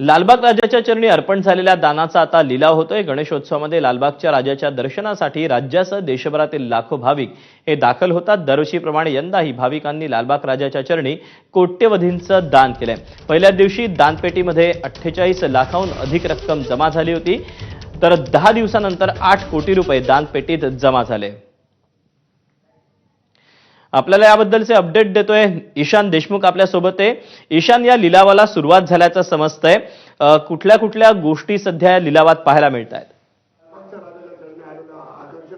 लालबाग राजाच्या चरणी अर्पण झालेल्या दानाचा आता लिलाव होतोय. गणेशोत्सवामध्ये लालबागच्या राजाच्या दर्शनासाठी राज्यासह देशभरातील लाखो भाविक हे दाखल होतात. दरवर्षीप्रमाणे यंदाही भाविकांनी लालबाग राजाच्या चरणी कोट्यवधींचं दान केलंय. पहिल्या दिवशी दानपेटीमध्ये अठ्ठेचाळीस लाखाहून अधिक रक्कम जमा झाली होती. तर दहा दिवसानंतर आठ कोटी रुपये दानपेटीत जमा झाले. आपल्याला याबद्दलचे अपडेट देतोय ईशान देशमुख आपल्यासोबत आहे. ईशान या लिलावाला सुरुवात झाल्याचं समजतंय. कुठल्या कुठल्या गोष्टी सध्या या लिलावात पाहायला मिळत आहेत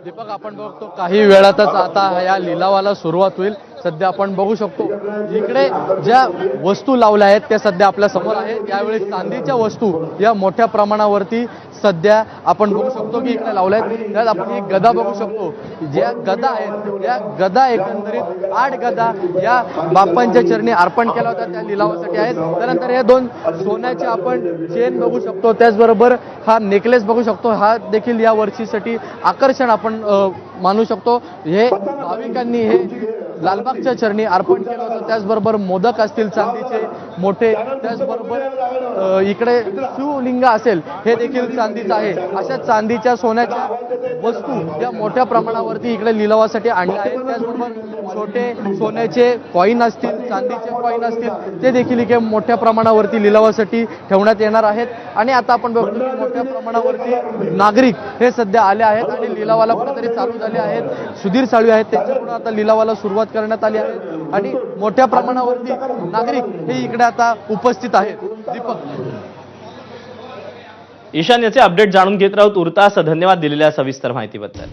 दीपक आपण बघतो काही वेळातच आता या लिलावाला सुरुवात होईल. सध्या आपण बघू शकतो इकडे ज्या वस्तू लावल्या आहेत त्या सध्या आपल्यासमोर आहेत. यावेळी चांदीच्या वस्तू या मोठ्या प्रमाणावरती सध्या आपण बघू शकतो की इकडे लावल्या त्यात आपण एक गदा बघू शकतो. ज्या गदा आहेत त्या गदा एकंदरीत आठ गदा या बाप्पांच्या चरणी अर्पण केला होत्या त्या लिलावासाठी आहेत. त्यानंतर हे दोन सोन्याचे आपण चेन बघू शकतो. त्याचबरोबर हा नेकलेस बघू शकतो. हा देखील या वर्षीसाठी आकर्षण आपण मानू शकतो. हे भाविकांनी हे लालबागच्या चरणी अर्पण केलं होतं. त्याचबरोबर मोदक असतील चांदीचे मोठे त्याचबरोबर इकडे शिवलिंग असेल हे देखील चांदीचं आहे. अशा चांदीच्या सोन्याच्या वस्तू या मोठ्या प्रमाणावरती इकडे लिलावासाठी आणल्या आहेत. त्याचबरोबर छोटे सोन्याचे कॉईन असतील चांदीचे कॉईन असतील ते देखील इकडे मोठ्या प्रमाणावरती लिलावासाठी ठेवण्यात येणार आहेत. आणि आता आपण बघतो मोठ्या प्रमाणावरती नागरिक हे सध्या आले आहेत आणि लिलावाला कुठेतरी चालू झाले आहेत. सुधीर साळवी आहेत त्यांच्याकडून आता लिलावाला सुरुवात करण्यात आली आहे. आणि मोठ्या प्रमाणावरती नागरिक हे इकडे आता उपस्थित आहेत. दीपक. ईशान याचे अपडेट जाणून घेत राहू तुर्तास धन्यवाद दिलेल्या सविस्तर माहितीबद्दल.